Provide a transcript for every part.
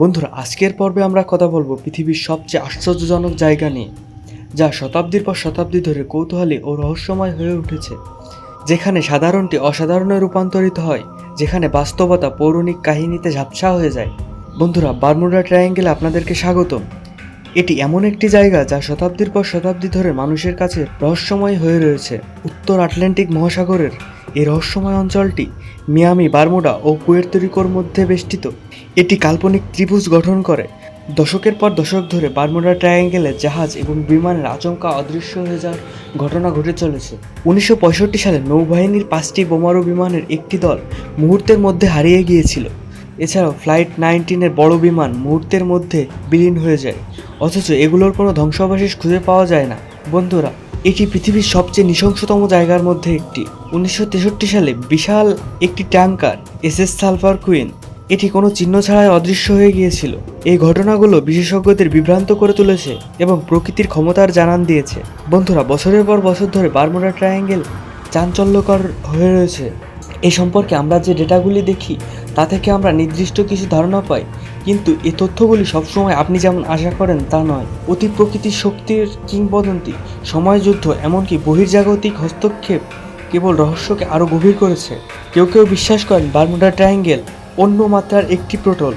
বন্ধুরা, আজকের পর্বে আমরা কথা বলব পৃথিবীর সবচেয়ে আশ্চর্যজনক জায়গা নিয়ে, যা শতাব্দীর পর শতাব্দী ধরে কৌতূহলী ও রহস্যময় হয়ে উঠেছে, যেখানে সাধারণটি অসাধারণে রূপান্তরিত হয়, যেখানে বাস্তবতা পৌরাণিক কাহিনীতে ঝাপসা হয়ে যায়। বন্ধুরা, বারমুডা ট্রায়াঙ্গেলে আপনাদেরকে স্বাগতম। এটি এমন একটি জায়গা যা শতাব্দীর পর শতাব্দী ধরে মানুষের কাছে রহস্যময় হয়ে রয়েছে, উত্তর আটলান্টিক মহাসাগরের। এই রহস্যময় অঞ্চলটি মিয়ামি, বারমুডা ও পুয়ের্তরিকোর মধ্যে বেষ্টিত। এটি কাল্পনিক ত্রিভুজ গঠন করে। দশকের পর দশক ধরে বারমুডা ট্রায়াঙ্গেলে জাহাজ এবং বিমানের আচমকা অদৃশ্য হয়ে যাওয়ার ঘটনা ঘটে চলেছে। উনিশশো পঁয়ষট্টি সালে নৌবাহিনীর পাঁচটি বোমারু বিমানের একটি দল মুহূর্তের মধ্যে হারিয়ে গিয়েছিল। এছাড়াও ফ্লাইট নাইনটিনের বড় বিমান মুহূর্তের মধ্যে বিলীন হয়ে যায়। অথচ এগুলোর কোনো ধ্বংসাবশেষ খুঁজে পাওয়া যায় না। বন্ধুরা এটি পৃথিবীর সবচেয়ে নৃশংসতম জায়গার মধ্যে একটি। উনিশশো তেষট্টি সালে বিশাল একটি tanker, S S sulphur queen, এটি কোনো চিহ্ন ছাড়াই অদৃশ্য হয়ে গিয়েছিল। এই ঘটনাগুলো বিশেষজ্ঞদের বিভ্রান্ত করে তুলেছে এবং প্রকৃতির ক্ষমতার জানান দিয়েছে। বন্ধুরা, বছরের পর বছর ধরে বারমুডা ট্রায়াঙ্গেল চাঞ্চল্যকর হয়ে রয়েছে। এই সম্পর্কে আমরা যে ডেটাগুলি দেখি তা থেকে আমরা নির্দিষ্ট কিছু ধারণা পাই, কিন্তু এ তথ্যগুলি সবসময় আপনি যেমন আশা করেন তা নয়। অতি প্রকৃতির শক্তির কিংবদন্তি সময় যুদ্ধ এমনকি বহির্জাগতিক হস্তক্ষেপ কেবল রহস্যকে আরও গভীর করেছে। কেউ কেউ বিশ্বাস করেন বারমুডা ট্রায়াঙ্গেল অন্য মাত্রার একটি প্রোটল।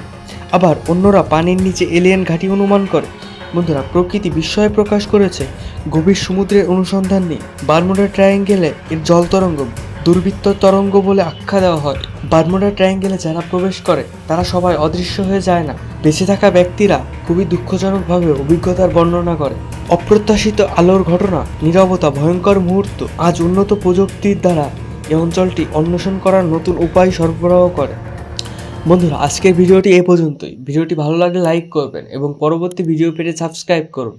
আবার অন্যরা পানির নিচে এলিয়েন ঘাঁটি অনুমান করে। বন্ধুরা, প্রকৃতি বিস্ময় প্রকাশ করেছে। গভীর সমুদ্রের অনুসন্ধান নিয়ে বারমুডা ট্রায়াঙ্গেলে এর জল তরঙ্গ দুর্বৃত্ত তরঙ্গ বলে আখ্যা দেওয়া হয়। বারমুডা ট্রায়াঙ্গেলে যারা প্রবেশ করে, তারা সবাই অদৃশ্য হয়ে যায় না। বেঁচে থাকা ব্যক্তিরা খুবই দুঃখজনকভাবে অভিজ্ঞতার বর্ণনা করে। অপ্রত্যাশিত আলোর ঘটনা, নীরবতা, ভয়ঙ্কর মুহূর্ত, আজ উন্নত প্রযুক্তির দ্বারা এই অঞ্চলটি অন্বেষণ করার নতুন উপায় সরবরাহ করে। বন্ধুরা, আজকের ভিডিওটি এ পর্যন্তই। ভিডিওটি ভালো লাগলে লাইক করবেন এবং পরবর্তী ভিডিও পেতে সাবস্ক্রাইব করুন।